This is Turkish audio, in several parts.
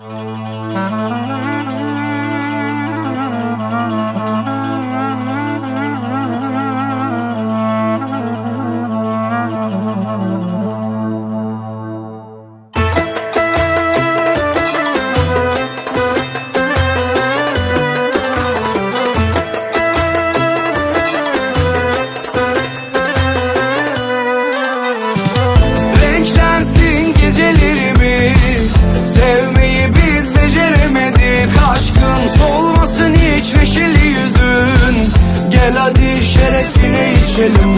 Renklensin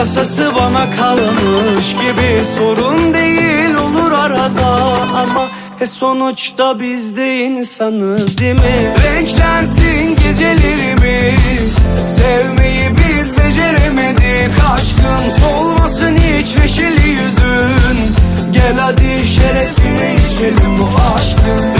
tasası bana kalmış gibi Sorun değil olur arada ama e sonuçta biz de insanız değil mi? Renklensin gecelerimiz Sevmeyi biz beceremedik. Aşkın solmasın hiç neşeli yüzün. Gel hadi şerefine içelim bu aşkın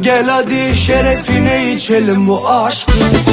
Gel hadi şerefine içelim bu aşkın